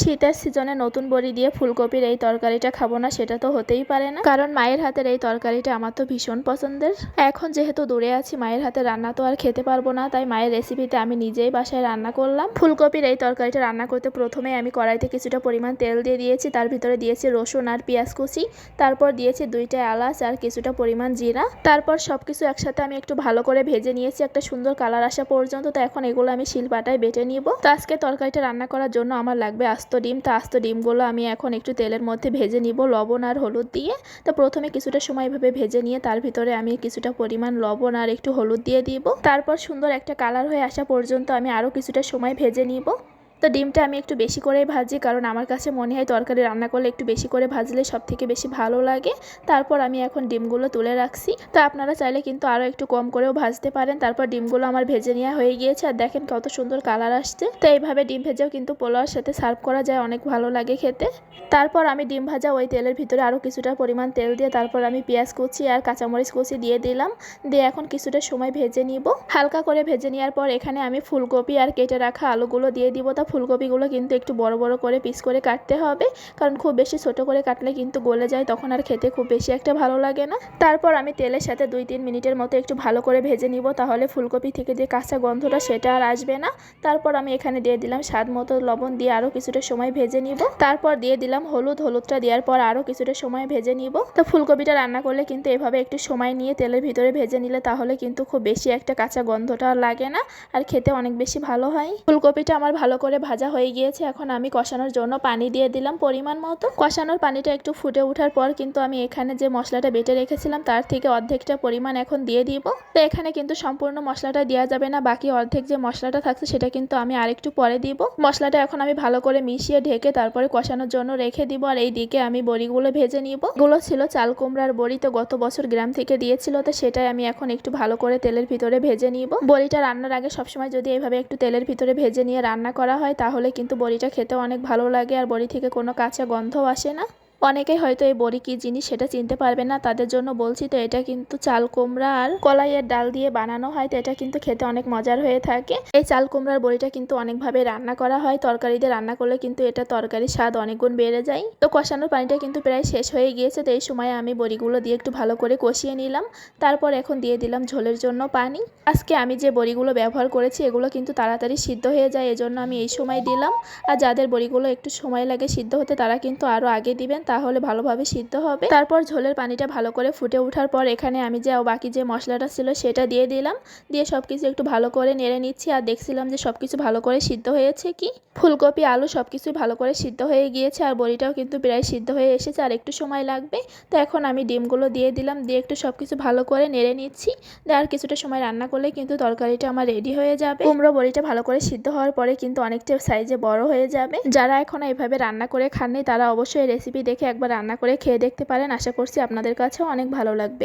শীতের সিজনে নতুন বড়ি দিয়ে ফুলকপির এই তরকারিটা খাব না, সেটা তো হতেই পারে না। কারণ মায়ের হাতের এই তরকারিটা আমার তো ভীষণ পছন্দের। এখন যেহেতু দূরে আছি, মায়ের হাতে রান্না তো আর খেতে পারব না, তাই মায়ের রেসিপিতে আমি নিজেই বাসায় রান্না করলাম। ফুলকপির এই তরকারিটা রান্না করতে প্রথমে আমি কড়াইতে কিছুটা পরিমাণ তেল দিয়ে দিয়েছি, তার ভিতরে দিয়েছি রসুন আর পেঁয়াজ কুচি, তারপর দিয়েছি দুইটা এলাচ আর কিছুটা পরিমাণ জিরা। তারপর সব কিছু একসাথে আমি একটু ভালো করে ভেজে নিয়েছি, একটা সুন্দর কালার আসা পর্যন্ত, তো এখন এগুলো আমি শিলপাটায় বেটে নিব। তো আজকে তরকারিটা রান্না করার জন্য আমার লাগবে আস্ত ডিম তো আস্ত ডিমগুলো আমি এখন একটু তেলের মধ্যে ভেজে নিব, লবণ আর হলুদ দিয়ে। তো প্রথমে কিছুটা সময় এভাবে ভেজে নিয়ে তার ভিতরে আমি কিছুটা পরিমাণ লবণ আর একটু হলুদ দিয়ে দিব। তারপর সুন্দর একটা কালার হয়ে আসা পর্যন্ত আমি আরও কিছুটা সময় ভেজে নিব। তো ডিমটা আমি একটু বেশি করেই ভাজি, কারণ আমার কাছে মনে হয় তরকারি রান্না করলে একটু বেশি করে ভাজলে সব থেকে বেশি ভালো লাগে। তারপর আমি এখন ডিমগুলো তুলে রাখছি। তো আপনারা চাইলে কিন্তু আরও একটু কম করেও ভাজতে পারেন। তারপর ডিমগুলো আমার ভেজে নেওয়া হয়ে গিয়েছে। আর দেখেন কত সুন্দর কালার আসছে। তো এইভাবে ডিম ভেজেও কিন্তু পোলাওর সাথে সার্ভ করা যায়, অনেক ভালো লাগে খেতে। তারপর আমি ডিম ভাজা ওই তেলের ভিতরে আরও কিছুটা পরিমাণ তেল দিয়ে তারপর আমি পেঁয়াজ কুচি আর কাঁচামরিচ কুচি দিয়ে দিলাম। দিয়ে এখন কিছুটা সময় ভেজে নিব। হালকা করে ভেজে নেওয়ার পর এখানে আমি ফুলকপি আর কেটে রাখা আলুগুলো দিয়ে দিব। তা ফুলকপিগুলো কিন্তু একটু বড় বড় করে পিস করে কাটতে হবে। কারণ খুব বেশি ছোট করে কাটলে কিন্তু গলে যায়, তখন আর খেতে খুব বেশি একটা ভালো লাগে না। তারপর আমি তেলের সাথে দুই তিন মিনিটের মতো একটু ভালো করে ভেজে নিব, তাহলে ফুলকপি থেকে যে কাঁচা গন্ধটা সেটা আর আসবে না। তারপর আমি এখানে দিয়ে দিলাম স্বাদ মতো লবণ দিয়ে আরও কিছুটা সময় ভেজে নিব। তারপর দিয়ে দিলাম হলুদ, হলুদটা দেওয়ার পর আরও কিছুটা সময় ভেজে নিব। তো ফুলকপিটা রান্না করলে কিন্তু এভাবে একটু সময় নিয়ে তেলের ভিতরে ভেজে নিলে তাহলে কিন্তু খুব বেশি একটা কাঁচা গন্ধটা লাগে না, আর খেতে অনেক বেশি ভালো হয়। ফুলকপিটা আমার ভালো করে ভাজা হয়ে গিয়েছে। এখন আমি কষানোর জন্য পানি দিয়ে দিলাম পরিমাণ মতো। কষানোর পানিটা একটু ফুটে ওঠার পর কিন্তু আমি এখানে যে মশলাটা বেটে রেখেছিলাম, তার থেকে অর্ধেকটা পরিমাণ এখন দিয়ে দিব। তো এখানে কিন্তু সম্পূর্ণ মশলাটা দেওয়া যাবে না, বাকি অর্ধেক যে মশলাটা থাকছে সেটা কিন্তু আমি আরেকটু পরে দিব। মশলাটা এখন আমি ভালো করে মিশিয়ে ঢেকে তারপরে কষানোর জন্য রেখে দিব আর এই দিকে আমি বড়িগুলো ভেজে নিব। এগুলো ছিল চাল কুমড়ার বড়ি, তো গত বছর গ্রাম থেকে দিয়েছিল, তো সেটাই আমি এখন একটু ভালো করে তেলের ভিতরে ভেজে নিব। বড়িটা রান্নার আগে সবসময় যদি এইভাবে একটু তেলের ভিতরে ভেজে নিয়ে রান্না করা হয় তাহলে কিন্তু বড়িটা খেতে অনেক ভালো লাগে আর বড়ি থেকে কোনো কাঁচা গন্ধও আসে না। অনেকেই হয়তো এই বড়ি কী জিনিস সেটা চিনতে পারবে না, তাদের জন্য বলছি তো, এটা কিন্তু চাল কুমড়া আর কলাইয়ের ডাল দিয়ে বানানো হয়, তো এটা কিন্তু খেতে অনেক মজার হয়ে থাকে। এই চাল কুমড়ার বড়িটা কিন্তু অনেকভাবে রান্না করা হয় তরকারি দিয়ে রান্না করলে কিন্তু এটা তরকারির স্বাদ অনেক গুণ বেড়ে যায়। তো কষানোর পানিটা কিন্তু প্রায় শেষ হয়ে গিয়েছে, তো এই সময় আমি বড়িগুলো দিয়ে একটু ভালো করে কষিয়ে নিলাম। তারপর এখন দিয়ে দিলাম ঝোলের জন্য পানি। আজকে আমি যে বড়িগুলো ব্যবহার করেছি, এগুলো কিন্তু তাড়াতাড়ি সিদ্ধ হয়ে যায়, এজন্য আমি এই সময় দিলাম। আর যাদের বড়িগুলো একটু সময় লাগে সিদ্ধ হতে, তারা কিন্তু আরও আগে দিবেন তাহলে ভালোভাবে সিদ্ধ হবে। তারপর ঝোলের পানিটা ভালো করে ফুটে ওঠার পর এখানে আমি যে বাকি যে মশলাটা ছিল সেটা দিয়ে দিলাম। দিয়ে সব কিছু একটু ভালো করে নেড়ে নিচ্ছি আর দেখছিলাম যে সব কিছু ভালো করে সিদ্ধ হয়েছে কি। ফুলকপি, আলু সব কিছুই ভালো করে সিদ্ধ হয়ে গিয়েছে আর বড়িটাও কিন্তু প্রায় সিদ্ধ হয়ে এসেছে আর একটু সময় লাগবে। তো এখন আমি ডিমগুলো দিয়ে দিলাম, দিয়ে একটু সব কিছু ভালো করে নেড়ে নিচ্ছি। আর কিছুটা সময় রান্না করলে কিন্তু তরকারিটা আমার রেডি হয়ে যাবে। কুমড়ো বড়িটা ভালো করে সিদ্ধ হওয়ার পরে কিন্তু অনেকটা সাইজে বড় হয়ে যাবে। যারা এখন এইভাবে রান্না করে খাননি তারা অবশ্যই রেসিপি দেখে একবার রান্না করে খেয়ে দেখতে পারেন। আশা করছি আপনাদের কাছেও অনেক ভালো লাগবে।